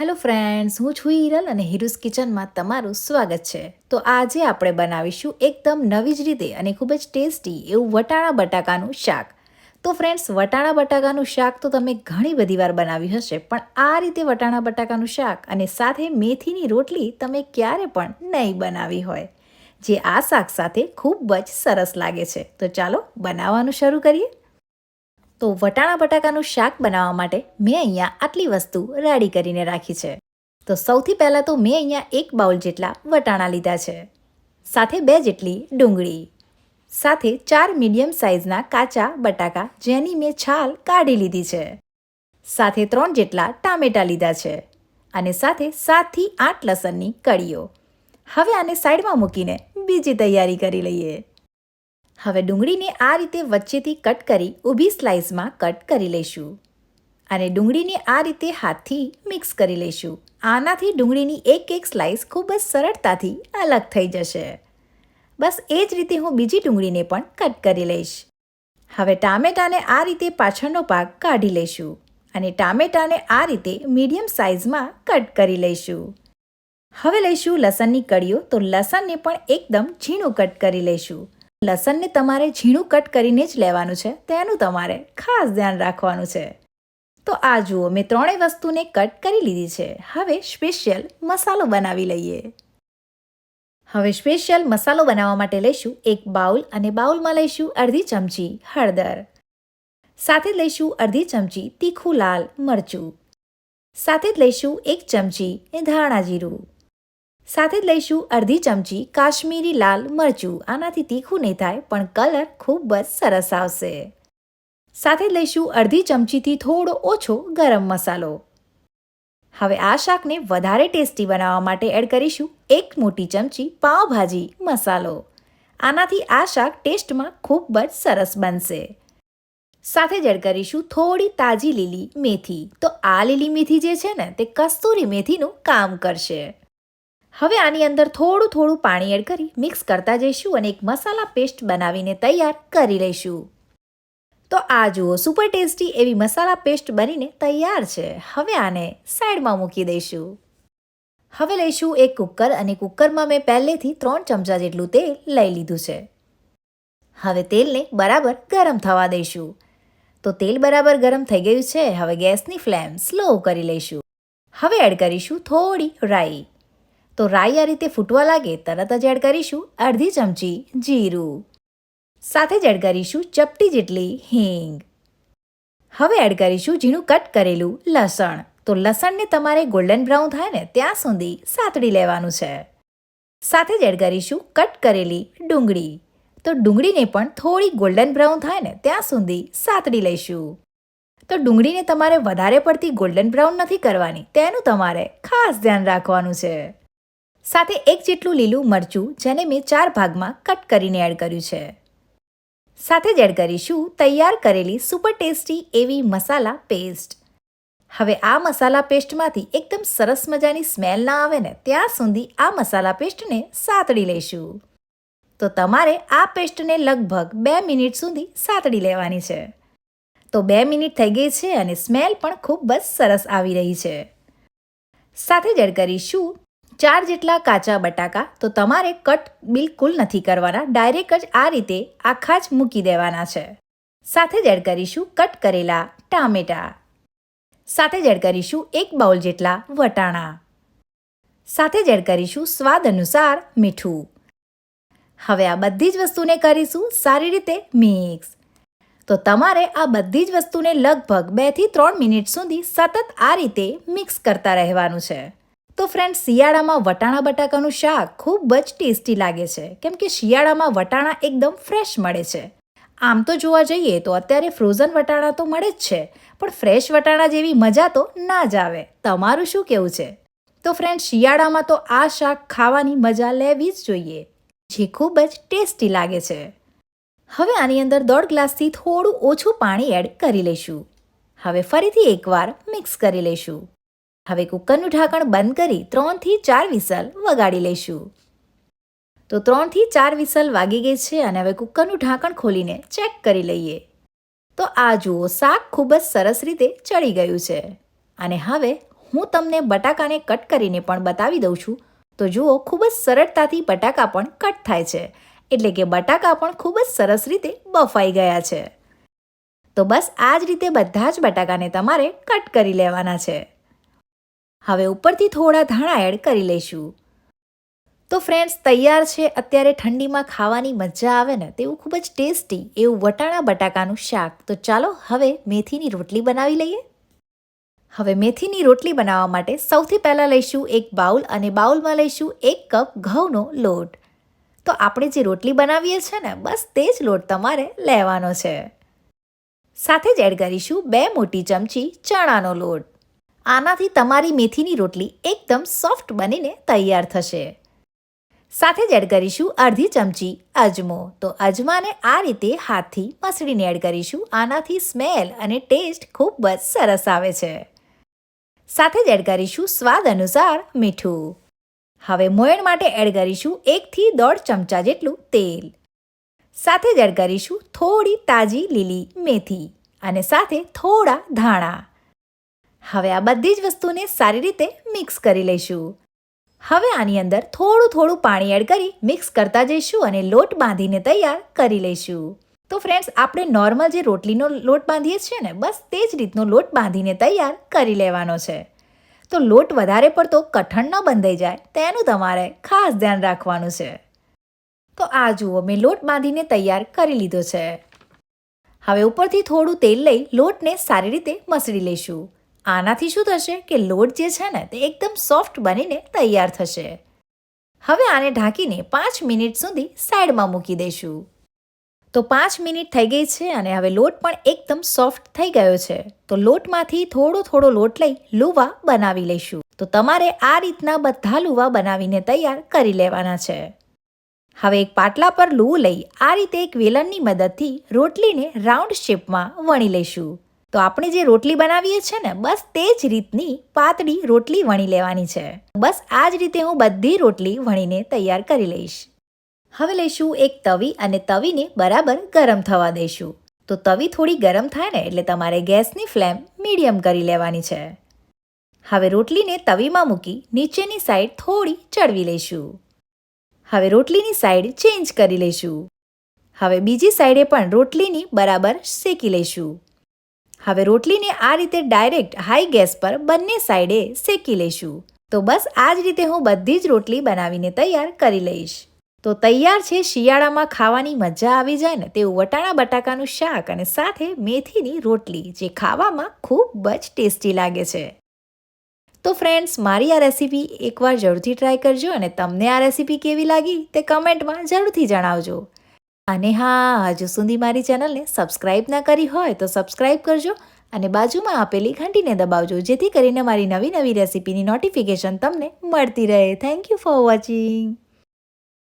Hello friends, હું છું હિરલ અને હિરુસ કિચનમાં તમારું સ્વાગત છે. તો આજે આપણે બનાવીશું એકદમ નવી જ રીતે અને ખૂબ જ ટેસ્ટી એવું વટાણા બટાકાનું શાક. તો ફ્રેન્ડ્સ, વટાણા બટાકાનું શાક તો તમે ઘણી બધી વાર બનાવ્યું હશે, પણ આ રીતે વટાણા બટાકાનું શાક અને સાથે મેથીની રોટલી તમે ક્યારે પણ નહીં બનાવી હોય. જે આ શાક સાથે ખૂબ જ સરસ લાગે છે. તો ચાલો બનાવવાનું શરૂ કરીએ. તો વટાણા બટાકાનું શાક બનાવવા માટે મેં અહીંયા આટલી વસ્તુ રેડી કરીને રાખી છે. તો સૌથી પહેલાં તો મેં અહીંયા એક બાઉલ જેટલા વટાણા લીધા છે. સાથે બે જેટલી ડુંગળી. સાથે ચાર મીડિયમ સાઇઝના કાચા બટાકા જેની મેં છાલ કાઢી લીધી છે. સાથે ત્રણ જેટલા ટામેટાં લીધા છે અને સાથે સાતથી આઠ લસણની કળીઓ. હવે આને સાઈડમાં મૂકીને બીજી તૈયારી કરી લઈએ. હવે ડુંગળીને આ રીતે વચ્ચેથી કટ કરી ઊભી સ્લાઇસમાં કટ કરી લઈશું. અને ડુંગળીને આ રીતે હાથથી મિક્સ કરી લઈશું. આનાથી ડુંગળીની એક એક સ્લાઇસ ખૂબ જ સરળતાથી અલગ થઈ જશે. બસ એ જ રીતે હું બીજી ડુંગળીને પણ કટ કરી લઈશ. હવે ટામેટાને આ રીતે પાછળનો ભાગ કાઢી લઈશું અને ટામેટાને આ રીતે મીડિયમ સાઇઝમાં કટ કરી લઈશું. હવે લઈશું લસણની કળીઓ તો લસણને પણ એકદમ ઝીણું કટ કરી લઈશું. લસણને તમારે ઝીણું કટ કરીને જ લેવાનું છે. તેનું તમારે ખાસ ધ્યાન રાખવાનું છે. તો આ જુઓ, મેં ત્રણેય વસ્તુને કટ કરી લીધી છે. હવે સ્પેશિયલ મસાલો બનાવી લઈએ. હવે સ્પેશિયલ મસાલો બનાવવા માટે લઈશું એક બાઉલ અને બાઉલમાં લઈશું અડધી ચમચી હળદર. સાથે લઈશું અડધી ચમચી તીખું લાલ મરચું. સાથે જ લઈશું એક ચમચી ધાણા જીરું. સાથે જ લઈશું અડધી ચમચી કાશ્મીરી લાલ મરચું. આનાથી તીખું નહીં થાય, પણ કલર ખૂબ જ સરસ આવશે. સાથે જ લઈશું અડધી ચમચીથી થોડો ઓછો ગરમ મસાલો. હવે આ શાકને વધારે ટેસ્ટી બનાવવા માટે એડ કરીશું એક મોટી ચમચી પાવભાજી મસાલો. આનાથી આ શાક ટેસ્ટમાં ખૂબ જ સરસ બનશે. સાથે જ એડ કરીશું થોડી તાજી લીલી મેથી. તો આ લીલી મેથી જે છે ને, તે કસ્તુરી મેથીનું કામ કરશે. હવે આની અંદર થોડું થોડું પાણી એડ કરી મિક્સ કરતા જઈશું અને એક મસાલા પેસ્ટ બનાવીને તૈયાર કરી લઈશું. તો આ જુઓ સુપર ટેસ્ટી એવી મસાલા પેસ્ટ બનીને તૈયાર છે. હવે આને સાઈડમાં મૂકી દઈશું. હવે લઈશું એક કુકર અને કુકરમાં મેં પહેલેથી ત્રણ ચમચા જેટલું તેલ લઈ લીધું છે. હવે તેલને બરાબર ગરમ થવા દઈશું. તો તેલ બરાબર ગરમ થઈ ગયું છે. હવે ગેસની ફ્લેમ સ્લો કરી લઈશું. હવે એડ કરીશું થોડી રાઈ. તો રાઈ આ રીતે ફૂટવા લાગે તરત જ એડ કરીશું અડધી ચમચી જીરું. સાથે જ એડ કરીશું ચપટી જેટલી હિંગ. હવે એડ કરીશું ઝીણું કટ કરેલું લસણ. તો લસણને તમારે ગોલ્ડન બ્રાઉન થાય ને ત્યાં સુધી સાતડી લેવાનું છે. સાથે જ એડ કરીશું કટ કરેલી ડુંગળી. તો ડુંગળીને પણ થોડી ગોલ્ડન બ્રાઉન થાય ને ત્યાં સુધી સાતડી લઈશું. તો ડુંગળીને તમારે વધારે પડતી ગોલ્ડન બ્રાઉન નથી કરવાની, તેનું તમારે ખાસ ધ્યાન રાખવાનું છે. સાથે એક જેટલું લીલું મરચું જેને મેં ચાર ભાગમાં કટ કરીને એડ કર્યું છે. સાથે જ એડ કરીશું તૈયાર કરેલી સુપર ટેસ્ટી એવી મસાલા પેસ્ટ હવે આ મસાલા પેસ્ટમાંથી એકદમ સરસ મજાની સ્મેલ ના આવે ને ત્યાં સુધી આ મસાલા પેસ્ટને સાતડી લઈશું. તો તમારે આ પેસ્ટને લગભગ બે મિનિટ સુધી સાતડી લેવાની છે. તો બે મિનિટ થઈ ગઈ છે અને સ્મેલ પણ ખૂબ જ સરસ આવી રહી છે. સાથે જ એડ કરીશું ચાર જેટલા કાચા બટાકા તો તમારે કટ બિલકુલ નથી કરવાના. ડાયરેક્ટ જ આ રીતે આખા જ મૂકી દેવાના છે. સાથે જ એડ કરીશું કટ કરેલા ટામેટા. સાથે જ એડ કરીશું એક બાઉલ જેટલા વટાણા. સાથે જ એડ કરીશું સ્વાદ અનુસાર મીઠું. હવે આ બધી જ વસ્તુને કરીશું સારી રીતે મિક્સ. તો તમારે આ બધી જ વસ્તુને લગભગ બેથી ત્રણ મિનિટ સુધી સતત આ રીતે મિક્સ કરતા રહેવાનું છે. તો ફ્રેન્ડ શિયાળામાં વટાણા બટાકાનું શાક ખૂબ જ ટેસ્ટી લાગે છે. કેમ કે શિયાળામાં વટાણા એકદમ ફ્રેશ મળે છે. આમ તો જોવા જઈએ તો અત્યારે ફ્રોઝન વટાણા તો મળે જ છે, પણ ફ્રેશ વટાણા જેવી મજા તો ના જ આવે. તમારું શું કેવું છે? તો ફ્રેન્ડ શિયાળામાં તો આ શાક ખાવાની મજા લેવી જ જોઈએ, જે ખૂબ જ ટેસ્ટી લાગે છે. હવે આની અંદર દોઢ ગ્લાસથી થોડું ઓછું પાણી એડ કરી લઈશું. હવે ફરીથી એકવાર મિક્સ કરી લઈશું. હવે કુકરનું ઢાંકણ બંધ કરી ત્રણથી ચાર વિસલ વગાડી લઈશું. તો ત્રણથી ચાર વિસલ વાગી ગઈ છે અને હવે કુકરનું ઢાંકણ ખોલીને ચેક કરી લઈએ. તો આ જુઓ, શાક ખૂબ જ સરસ રીતે ચડી ગયું છે. અને હવે હું તમને બટાકાને કટ કરીને પણ બતાવી દઉં છું. તો જુઓ, ખૂબ જ સરળતાથી બટાકા પણ કટ થાય છે. એટલે કે બટાકા પણ ખૂબ જ સરસ રીતે બફાઈ ગયા છે. તો બસ આ જ રીતે બધા જ બટાકાને તમારે કટ કરી લેવાના છે. હવે ઉપરથી થોડા ધાણા એડ કરી લઈશું. તો ફ્રેન્ડ્સ તૈયાર છે, અત્યારે ઠંડીમાં ખાવાની મજા આવે ને તેવું ખૂબ જ ટેસ્ટી એવું વટાણા બટાકાનું શાક. તો ચાલો હવે મેથીની રોટલી બનાવી લઈએ. હવે મેથીની રોટલી બનાવવા માટે સૌથી પહેલાં લઈશું એક બાઉલ અને બાઉલમાં લઈશું એક કપ ઘઉંનો લોટ. તો આપણે જે રોટલી બનાવીએ છીએ ને, બસ તે જ લોટ તમારે લેવાનો છે. સાથે જ એડ કરીશું બે મોટી ચમચી ચણાનો લોટ. આનાથી તમારી મેથીની રોટલી એકદમ સોફ્ટ બનીને તૈયાર થશે. સાથે જ એડ કરીશું અડધી ચમચી અજમો. તો અજમાને આ રીતે હાથથી મસળીને એડ કરીશું. આનાથી સ્મેલ અને ટેસ્ટ ખૂબ જ સરસ આવે છે. સાથે જ એડ કરીશું સ્વાદ અનુસાર મીઠું. હવે મોયણ માટે એડ કરીશું એકથી દોઢ ચમચા જેટલું તેલ. સાથે જ એડ કરીશું થોડી તાજી લીલી મેથી. અને સાથે થોડા ધાણા. હવે આ બધી જ વસ્તુને સારી રીતે મિક્સ કરી લઈશું. હવે આની અંદર થોડું થોડું પાણી એડ કરી મિક્સ કરતા જઈશું અને લોટ બાંધીને તૈયાર કરી લઈશું. તો ફ્રેન્ડ્સ આપણે નોર્મલ જે રોટલીનો લોટ બાંધીએ છીએ ને, બસ તે જ રીતનો લોટ બાંધીને તૈયાર કરી લેવાનો છે. તો લોટ વધારે પડતો કઠણ ન બંધાઈ જાય, તેનું તમારે ખાસ ધ્યાન રાખવાનું છે. તો આ જુઓ, મેં લોટ બાંધીને તૈયાર કરી લીધો છે. હવે ઉપરથી થોડું તેલ લઈ લોટને સારી રીતે મસળી લઈશું. આનાથી શું થશે કે લોટ જે છે ને તે એકદમ સોફ્ટ બનીને તૈયાર થશે. હવે આને ઢાંકીને પાંચ મિનિટ સુધી સાઈડમાં મૂકી દઈશું. તો પાંચ મિનિટ થઈ ગઈ છે અને હવે લોટ પણ એકદમ સોફ્ટ થઈ ગયો છે. તો લોટમાંથી થોડો થોડો લોટ લઈ લુવા બનાવી લઈશું. તો તમારે આ રીતના બધા લુવા બનાવીને તૈયાર કરી લેવાના છે. હવે એક પાટલા પર લૂવું લઈ આ રીતે એક વેલણની મદદથી રોટલીને રાઉન્ડ શેપમાં વણી લઈશું. તો આપણે જે રોટલી બનાવીએ છીએ ને, બસ તે જ રીતની પાતળી રોટલી વણી લેવાની છે. બસ આ જ રીતે હું બધી રોટલી વણીને તૈયાર કરી લઈશ. હવે લઈશું એક તવી અને તવીને બરાબર ગરમ થવા દઈશું. તો તવી થોડી ગરમ થાય ને, એટલે તમારે ગેસની ફ્લેમ મીડિયમ કરી લેવાની છે. હવે રોટલીને તવીમાં મૂકી નીચેની સાઈડ થોડી ચડવી લઈશું. હવે રોટલીની સાઈડ ચેન્જ કરી લઈશું. હવે બીજી સાઈડે પણ રોટલીની બરાબર શેકી લઈશું. હવે રોટલીને આ રીતે ડાયરેક્ટ હાઈ ગેસ પર બંને સાઈડે શેકી લઈશું. તો બસ આ જ રીતે હું બધી જ રોટલી બનાવીને તૈયાર કરી લઈશ. તો તૈયાર છે શિયાળામાં ખાવાની મજા આવી જાય ને તેવું વટાણા બટાકાનું શાક અને સાથે મેથીની રોટલી, જે ખાવામાં ખૂબ જ ટેસ્ટી લાગે છે. તો ફ્રેન્ડ્સ, મારી આ રેસીપી એકવાર જરૂરથી ટ્રાય કરજો અને તમને આ રેસીપી કેવી લાગી તે કમેન્ટમાં જરૂરથી જણાવજો. અને હા, હજુ સુધી મારી ચેનલને સબસ્ક્રાઈબ ના કરી હોય તો સબસ્ક્રાઈબ કરજો અને બાજુમાં આપેલી ઘંટીને દબાવજો, જેથી કરીને મારી નવી નવી રેસીપીની નોટિફિકેશન તમને મળતી રહે. Thank you for watching